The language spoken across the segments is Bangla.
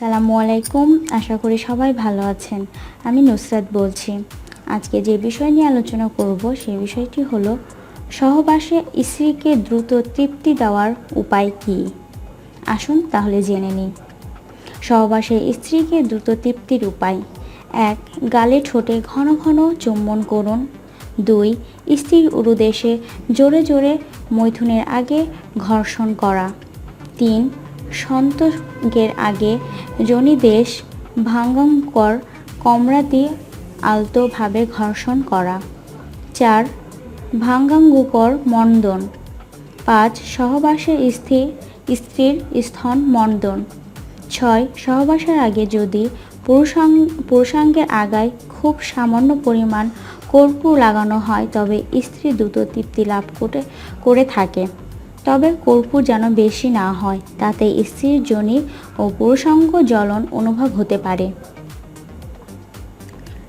সালামু আলাইকুম আশা করি সবাই ভালো আছেন। আমি নুসরাত বলছি। আজকে যে বিষয় নিয়ে আলোচনা করব সেই বিষয়টি হলো, সহবাসে স্ত্রীকে দ্রুত তৃপ্তি দেওয়ার উপায় কী? আসুন তাহলে জেনে নিই। সহবাসে স্ত্রীকে দ্রুত তৃপ্তির উপায়। এক, গালে ঠোঁটে ঘন ঘন চুম্বন করুন। দুই, স্ত্রীর উরুদেশে জোরে জোরে মৈথুনের আগে ঘর্ষণ করা। তিন সন্তোষের আগে জনিদেশ ভাঙ্গঙ্কর কমরাতি আলতোভাবে ঘর্ষণ করা। চার, ভাঙ্গাঙ্গুকর মন্দন। পাঁচ সহবাসের স্থির স্ত্রীর স্থন মন্দন। ছয়, সহবাসের আগে যদি পুরুষাং পুরুষাঙ্গের আগায় খুব সামান্য পরিমাণ কর্পূর লাগানো হয়, তবে স্ত্রী দ্রুত তৃপ্তি লাভ করে করে থাকে। তবে কর্পূর যেন বেশি না হয়, তাতে স্ত্রীর জনি ও পুরুষাঙ্গ জ্বলন অনুভব হতে পারে।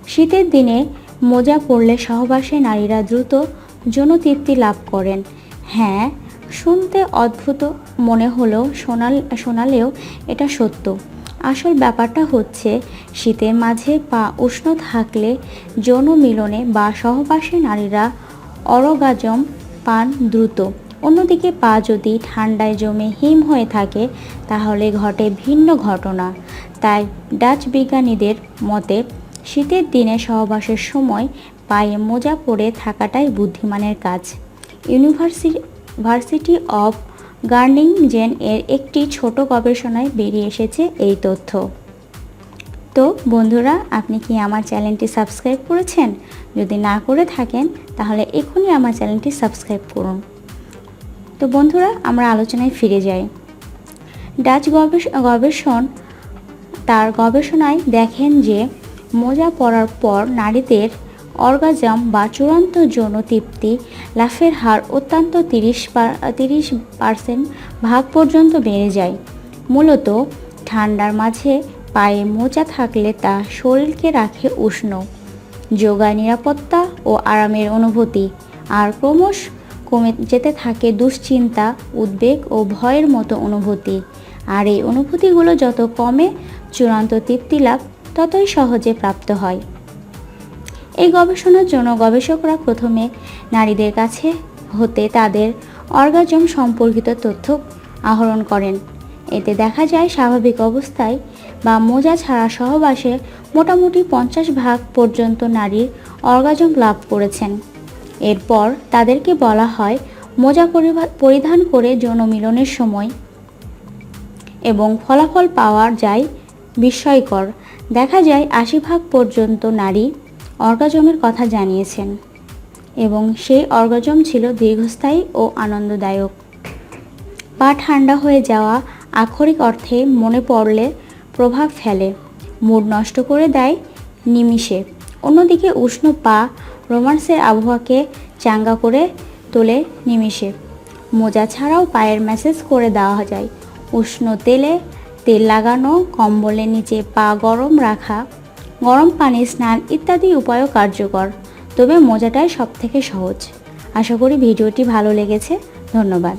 শীতের দিনে মোজা পরলে সহবাসে নারীরা দ্রুত যৌনতৃপ্তি লাভ করেন। হ্যাঁ শুনতে অদ্ভুত মনে হলেও শোনাল, শোনালেও এটা সত্য। আসল ব্যাপারটা হচ্ছে, শীতের মাঝে পা উষ্ণ থাকলে যৌন মিলনে বা সহবাসে নারীরা অরগাজম পান দ্রুত। অন্যদিকে পা যদি ঠান্ডায় জমে হিম হয়ে থাকে, তাহলে ঘটে ভিন্ন ঘটনা। তাই ডাচ বিজ্ঞানীদের মতে, শীতের দিনে সহবাসের সময় পায়ে মোজা পরে থাকাটাই বুদ্ধিমানের কাজ। University varsity of Groningen এর একটি ছোট গবেষণায় বেরিয়ে এসেছে এই তথ্য। তো বন্ধুরা, আপনি কি আমার চ্যানেলটি সাবস্ক্রাইব করেছেন? যদি না করে থাকেন, তাহলে এখনই আমার চ্যানেলটি সাবস্ক্রাইব করুন। তো বন্ধুরা, আমরা আলোচনায় ফিরে যাই। ডাচ গবেষ- গবেষণ, তার গবেষণায় দেখেন যে, মোজা পরার পর নারীদের অর্গাজম বা চূড়ান্ত যৌন তৃপ্তি লাফের হার অত্যন্ত তিরিশ তিরিশ পার্সেন্ট ভাগ পর্যন্ত বেড়ে যায়। মূলত, ঠান্ডার মাঝে পায়ে মোজা থাকলে তা শরীরকে রাখে উষ্ণ। যোগায় নিরাপত্তা ও আরামের অনুভূতি। আর ক্রমশ কমে যেতে থাকে দুশ্চিন্তা, উদ্বেগ ও ভয়ের মতো অনুভূতি। আর এই অনুভূতিগুলো যত কমে, চূড়ান্ত তৃপ্তি লাভ ততই সহজে প্রাপ্ত হয়। এই গবেষণার জন্য গবেষকরা প্রথমে নারীদের কাছে হতে তাদের অর্গাজম সম্পর্কিত তথ্য আহরণ করেন। এতে দেখা যায় স্বাভাবিক অবস্থায় বা মোজা ছাড়া সহবাসে মোটামুটি পঞ্চাশ ভাগ পর্যন্ত নারীর অর্গাজম লাভ করেছেন। এরপর তাদেরকে বলা হয় মোজা পরিধান করে যৌন মিলনের সময়। এবং ফলাফল পাওয়া যায় বিস্ময়কর। দেখা যায় আশি ভাগ পর্যন্ত নারী অর্গাজমের কথা জানিয়েছেন। এবং সেই অর্গাজম ছিল দীর্ঘস্থায়ী ও আনন্দদায়ক। পা ঠান্ডা হয়ে যাওয়া আক্ষরিক অর্থে মনে পড়লে প্রভাব ফেলে। মুড নষ্ট করে দেয় নিমিষে। অন্যদিকে উষ্ণ পা রোমান্সের আবহাওয়াকে চাঙ্গা করে তোলে নিমিষে। মোজা ছাড়াও পায়ের ম্যাসেজ করে দেওয়া যায়। উষ্ণ তেলে তেল লাগানো, কম্বলের নিচে পা গরম রাখা, গরম পানি, স্নান ইত্যাদি উপায়ও কার্যকর। তবে মোজাটাই সবথেকে সহজ। আশা করি ভিডিওটি ভালো লেগেছে। ধন্যবাদ।